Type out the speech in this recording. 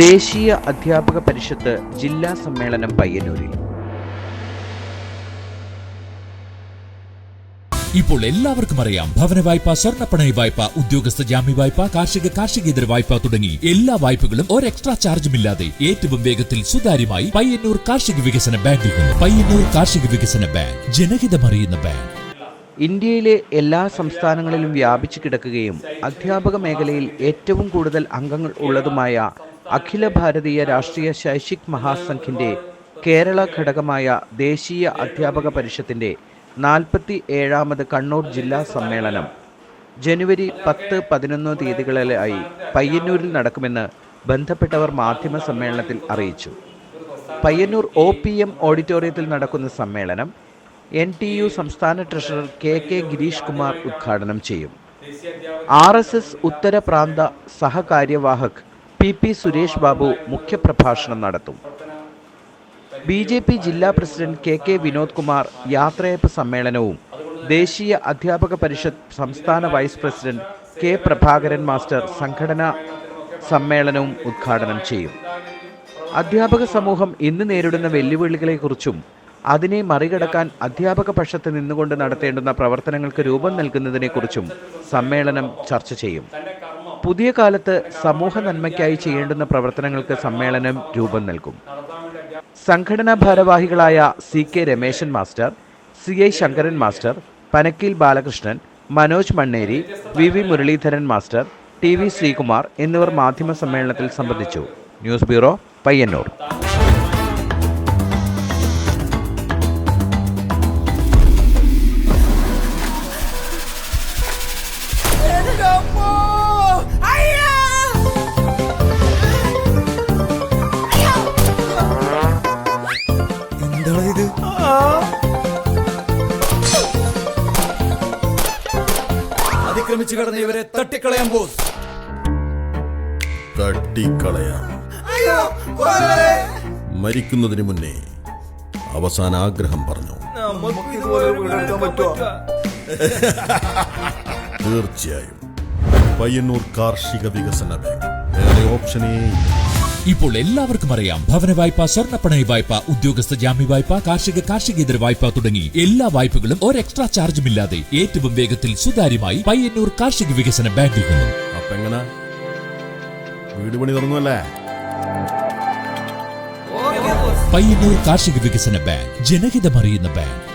ദേശീയ അധ്യാപക പരിഷത്ത് ജില്ലാ സമ്മേളനം പയ്യന്നൂരിൽ. ഇപ്പോൾ എല്ലാവർക്കും അറിയാം ഭവന വായ്പ സ്വർണപ്പണയ വായ്പ ഉദ്യോഗസ്ഥ ജാമ്യ വായ്പ കാർഷിക കാർഷികേതര വായ്പ തുടങ്ങി എല്ലാ വായ്പകളും ഒരു എക്സ്ട്രാ ചാർജും ഇല്ലാതെ ഏറ്റവും വേഗത്തിൽ സുതാര്യമായി പയ്യന്നൂർ കാർഷിക വികസന ബാങ്കിൽ നിന്ന്. പയ്യന്നൂർ കാർഷിക വികസന ബാങ്ക് ജനഹിതമറിയുന്ന ബാങ്ക്. ഇന്ത്യയിലെ എല്ലാ സംസ്ഥാനങ്ങളിലും വ്യാപിച്ചു കിടക്കുകയും അധ്യാപക മേഖലയിൽ ഏറ്റവും കൂടുതൽ അംഗങ്ങൾ ഉള്ളതുമായ അഖില ഭാരതീയ രാഷ്ട്രീയ ശൈക്ഷിക് മഹാസംഘിന്റെ കേരള ഘടകമായ ദേശീയ അധ്യാപക പരിഷത്തിന്റെ നാൽപ്പത്തി ഏഴാമത് കണ്ണൂർ ജില്ലാ സമ്മേളനം ജനുവരി പത്ത് പതിനൊന്ന് തീയതികളിലായി പയ്യന്നൂരിൽ നടക്കുമെന്ന് ബന്ധപ്പെട്ടവർ മാധ്യമ സമ്മേളനത്തിൽ അറിയിച്ചു. പയ്യന്നൂർ ഒ പി എം ഓഡിറ്റോറിയത്തിൽ നടക്കുന്ന സമ്മേളനം എൻ ടി യു സംസ്ഥാന treasurer K K Girish Kumar ഉദ്ഘാടനം ചെയ്യും. ആർ എസ് എസ് ഉത്തര പ്രാന്ത സഹകാര്യവാഹക് പി പി സുരേഷ് ബാബു മുഖ്യപ്രഭാഷണം നടത്തും. ബി ജെ പി ജില്ലാ president K K Vinod Kumar യാത്രയപ്പ് സമ്മേളനവും ദേശീയ അധ്യാപക പരിഷത്ത് സംസ്ഥാന vice president K Prabhakaran master സംഘടനാ സമ്മേളനവും ഉദ്ഘാടനം ചെയ്യും. അധ്യാപക സമൂഹം ഇന്ന് നേരിടുന്ന വെല്ലുവിളികളെക്കുറിച്ചും അതിനെ മറികടക്കാൻ അധ്യാപക പക്ഷത്ത് നിന്നുകൊണ്ട് നടത്തേണ്ടുന്ന പ്രവർത്തനങ്ങൾക്ക് രൂപം നൽകുന്നതിനെക്കുറിച്ചും സമ്മേളനം ചർച്ച ചെയ്യും. പുതിയ കാലത്ത് സമൂഹ നന്മയ്ക്കായി ചെയ്യേണ്ടുന്ന പ്രവർത്തനങ്ങൾക്ക് സമ്മേളനം രൂപം നൽകും. സംഘടനാ ഭാരവാഹികളായ C K Rameshan master C I Sankaran master Panakkeel Balakrishnan Manoj Manneri V V Muraleedharan master T V Sreekumar എന്നിവർ മാധ്യമ സമ്മേളനത്തിൽ സംബന്ധിച്ചു. News bureau Payyanur. എന്താണ് ഇത്? അതിക്രമിച്ചു കടന്ന ഇവരെ തട്ടിക്കളയാൻ ബോസ്. തട്ടിക്കളയാം! മരിക്കുന്നതിന് മുന്നേ അവസാന ആഗ്രഹം പറഞ്ഞു തീർച്ചയായും. പയ്യന്നൂർ കാർഷിക വികസന ബാങ്ക്. വേറെ ഓപ്ഷനേ ഇല്ല. ഇപ്പോൾ എല്ലാവർക്കും അറിയാം. ഭവന വായ്പ സ്വർണപ്പണയ വായ്പ ഉദ്യോഗസ്ഥ ജാമ്യ വായ്പ കാർഷിക കാർഷികേതര വായ്പ തുടങ്ങി എല്ലാ വായ്പകളും ഒരു എക്സ്ട്രാ ചാർജും ഇല്ലാതെ ഏറ്റവും വേഗത്തിൽ സുതാര്യമായി പയ്യന്നൂർ കാർഷിക വികസന ബാങ്കിൽ നിന്നും. വീട് പണി പയ്യന്നൂർ കാർഷിക വികസന ബാങ്ക് ജനഹിതമറിയുന്ന ബാങ്ക്.